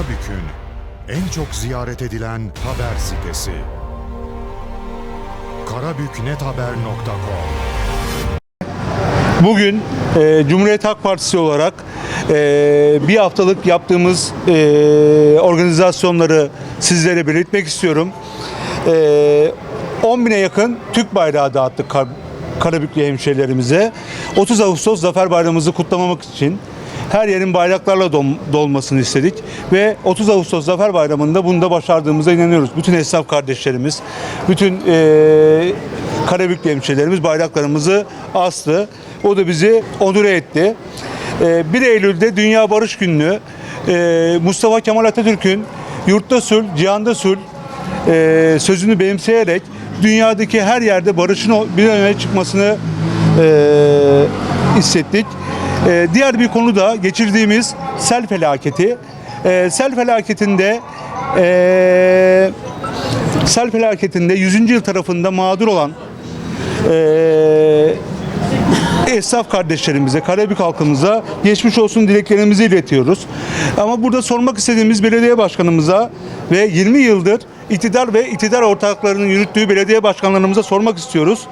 Karabük'ün en çok ziyaret edilen haber sitesi. karabüknethaber.com Bugün e, Cumhuriyet Halk Partisi olarak e, bir haftalık yaptığımız e, organizasyonları sizlere belirtmek istiyorum. E, 10 bine yakın Türk bayrağı dağıttık Karabüklü hemşehrilerimize. 30 Ağustos Zafer Bayramımızı kutlamak için her yerin bayraklarla dolmasını istedik ve 30 Ağustos Zafer Bayramı'nda bunu da başardığımıza inanıyoruz. Bütün esnaf kardeşlerimiz, bütün e, Karabüklü hemşehrilerimiz bayraklarımızı astı. O da bizi onur etti. E, 1 Eylül'de Dünya Barış Günü'nü e, Mustafa Kemal Atatürk'ün yurtta sul, cihanda sul e, sözünü benimseyerek dünyadaki her yerde barışın bir öne çıkmasını e, hissettik. E, diğer bir konu da geçirdiğimiz sel felaketi. E, sel felaketinde e, sel felaketinde 100. yıl tarafında mağdur olan e, esnaf kardeşlerimize, Karabük halkımıza geçmiş olsun dileklerimizi iletiyoruz. Ama burada sormak istediğimiz belediye başkanımıza ve 20 yıldır iktidar ve iktidar ortaklarının yürüttüğü belediye başkanlarımıza sormak istiyoruz.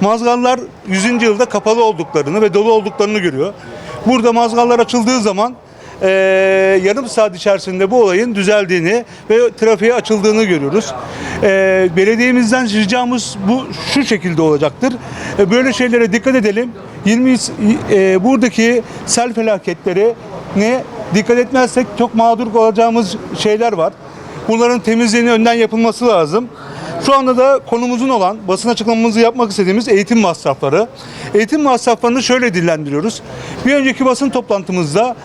Mazgallar 100. yılda kapalı olduklarını ve dolu olduklarını görüyor. Burada mazgallar açıldığı zaman eee, yarım saat içerisinde bu olayın düzeldiğini ve trafiğe açıldığını görüyoruz. Eee, belediyemizden ricamız bu şu şekilde olacaktır. E, böyle şeylere dikkat edelim. 20 eee, buradaki sel felaketleri ne dikkat etmezsek çok mağdur olacağımız şeyler var. Bunların temizliğinin önden yapılması lazım. Şu anda da konumuzun olan basın açıklamamızı yapmak istediğimiz eğitim masrafları. Eğitim masraflarını şöyle dillendiriyoruz. Bir önceki basın toplantımızda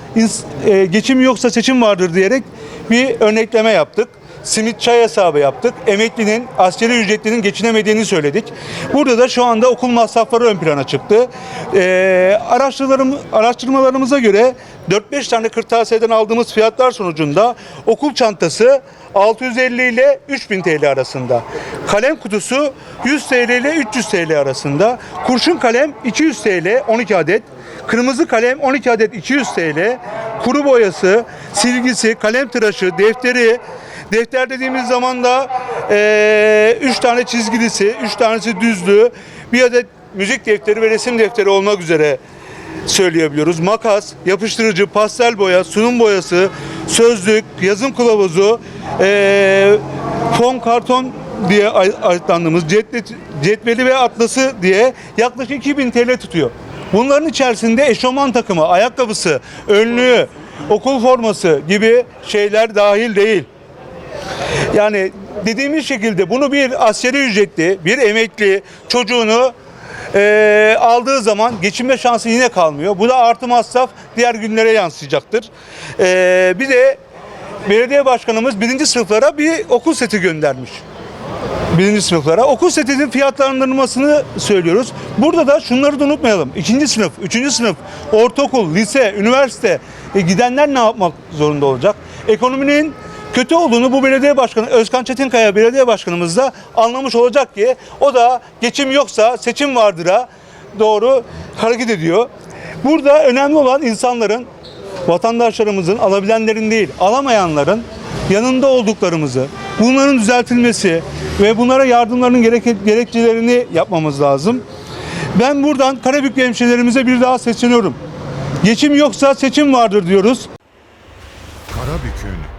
e, geçim yoksa seçim vardır diyerek bir örnekleme yaptık. Simit çay hesabı yaptık. Emeklinin, askeri ücretlinin geçinemediğini söyledik. Burada da şu anda okul masrafları ön plana çıktı. Ee, araştırmalarım, araştırmalarımıza göre 4-5 tane kırtasiyeden aldığımız fiyatlar sonucunda okul çantası 650 ile 3000 TL arasında. Kalem kutusu 100 TL ile 300 TL arasında. Kurşun kalem 200 TL 12 adet. Kırmızı kalem 12 adet 200 TL. Kuru boyası, silgisi, kalem tıraşı, defteri, Defter dediğimiz zaman da 3 tane çizgilisi, 3 tanesi düzlüğü, bir adet müzik defteri ve resim defteri olmak üzere söyleyebiliyoruz. Makas, yapıştırıcı, pastel boya, sunum boyası, sözlük, yazım kılavuzu, eee, fon karton diye ay- ayıtlandığımız cetve- cetveli ve atlası diye yaklaşık 2000 TL tutuyor. Bunların içerisinde eşofman takımı, ayakkabısı, önlüğü, okul forması gibi şeyler dahil değil. Yani dediğimiz şekilde bunu bir askeri ücretli, bir emekli çocuğunu eee, aldığı zaman geçinme şansı yine kalmıyor. Bu da artı masraf diğer günlere yansıyacaktır. Eee, bir de belediye başkanımız birinci sınıflara bir okul seti göndermiş birinci sınıflara. Okul setinin fiyatlandırılmasını söylüyoruz. Burada da şunları da unutmayalım. İkinci sınıf, üçüncü sınıf, ortaokul, lise, üniversite e, gidenler ne yapmak zorunda olacak? Ekonominin kötü olduğunu bu belediye başkanı Özkan Çetinkaya belediye başkanımız da anlamış olacak ki o da geçim yoksa seçim vardıra doğru hareket ediyor. Burada önemli olan insanların vatandaşlarımızın alabilenlerin değil alamayanların yanında olduklarımızı, bunların düzeltilmesi ve bunlara yardımların gerek- gerekçelerini yapmamız lazım. Ben buradan Karabüklü hemşehrilerimize bir daha sesleniyorum. Geçim yoksa seçim vardır diyoruz. Karabük'ün